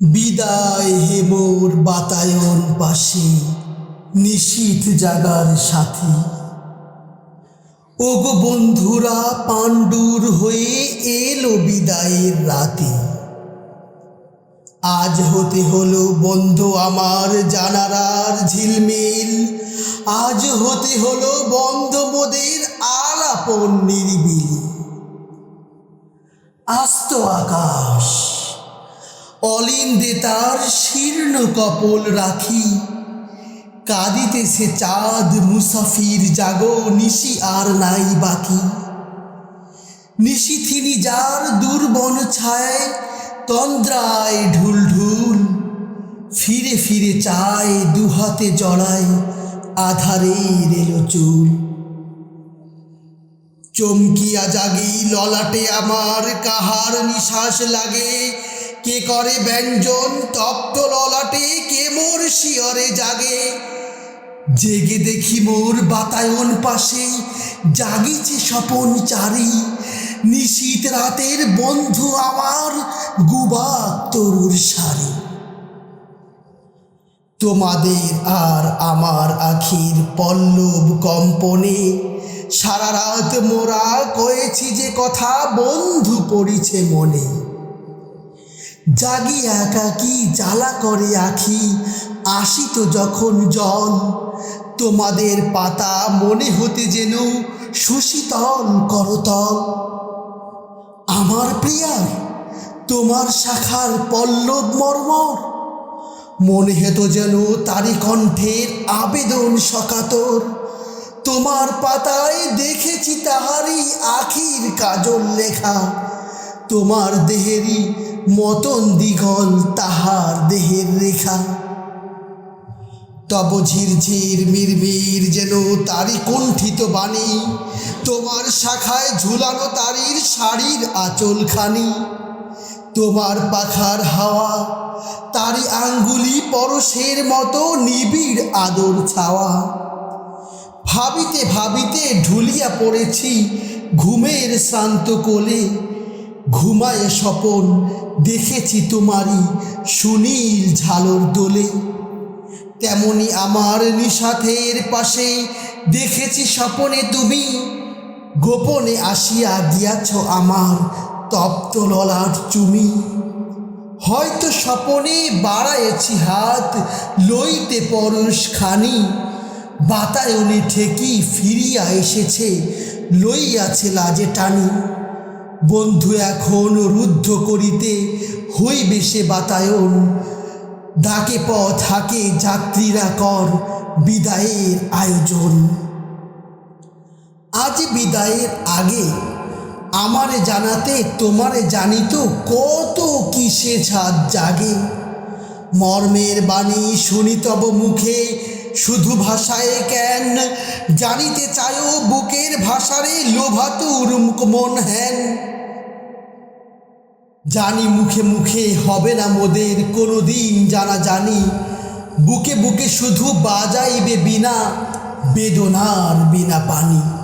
বিদায় হে মোর বাতায়ন পাশে, নিশীথ জাগার সাথী। ওগো বন্ধুরা, পাণ্ডুর হয়ে এলো বিদায়ের রাতে। আজ হতে হলো বন্ধ আমার জানারার ঝিলমিল। আজ হতে হলো বন্ধ মোদের আলাপন নিরিবিল। আস্ত আকাশ। অলিন্দে তার শীর্ণ কপল রাখি। কাঁদিতেছে চাঁদ মুসাফির, জাগো, নিশি আর নাই বাকি। নিশিথিনি যার দুর্বন ছায়, তন্দ্রায় ঢুল ঢুল ফিরে ফিরে চায়, দুহাতে জড়ায় আধারের এলো চুল। চমকিয়া জাগি, ললাটে আমার, কাহার নিশ্বাস লাগে? কে করে ব্যঞ্জন তপ্ত ললাটে, কে মোর শিয়রে জাগে? জেগে দেখি মোর বাতায়ন পাশে জাগিছে স্বপন চারি। নিশীত রাতের বন্ধু আমার গুবা তরুর সারি। তোমাদের আর আমার আখির পল্লব কম্পনে, সারা রাত মোরা কয়েছি যে কথা বন্ধু পড়িছে মনে। জাগি একাকি জ্বালা করে আখি আসিত যখন জল তোমাদের পাতা মনে হতে যেন সুশীতল করতল। আমার প্রিয়ার, তোমার শাখার পল্লব মর্মর। মনে হেত যেন তারি কণ্ঠের আবেদন সকাতর। তোমার পাতায় দেখেছি তাহারই আখির কাজল লেখা। তোমার দেহেরই মতন দিগল তাহার দেহের রেখা। তব ঝিরঝির মিরমির যেন তারি কণ্ঠিত বাণী, তোমার শাখায় ঝুলানো তারির শাড়ির আঁচলখানি। তোমার পাখার হাওয়া, তারি আঙ্গুলি পরশের মতো নিবিড় আদর ছাওয়া। ভাবিতে ভাবিতে ঢুলিয়া পড়েছি ঘুমের শান্ত কোলে ঘুমায় স্বপন, দেখেছি তোমারই সুনীল ঝালর দোলে। তেমনি আমার নিশাথের পাশে দেখেছি স্বপনে তুমি। গোপনে আসিয়া দিয়াছ আমার তপ্ত ললাট চুমি। হয়তো স্বপনে বাড়াইছি হাত, লইতে পরশ খানি। বাতায়নে ঠেকি ফিরিয়া এসেছে, লইয়াছে লাজে টানি। বন্ধু এখন রুদ্ধ করিতে হইবে সে বাতায়ন। ডাকে পথ হাকে যাত্রীরা কর বিদায়ের আয়োজন। আজ বিদায়ের আগে আমারে জানাতে, তোমারে জানিত কত কিসে ছাদ জাগে। মর্মের বাণী শুনি তব মুখে শুধু ভাষায় কেন? জানিতে চায়ও বুকের ভাষারে লোভাতুর মন হেন। জানি মুখে মুখে হবে না মোদের কোনো দিন জানা জানি বুকে বুকে শুধু বাজাইবে বিনা, বেদনার বিনা পানি।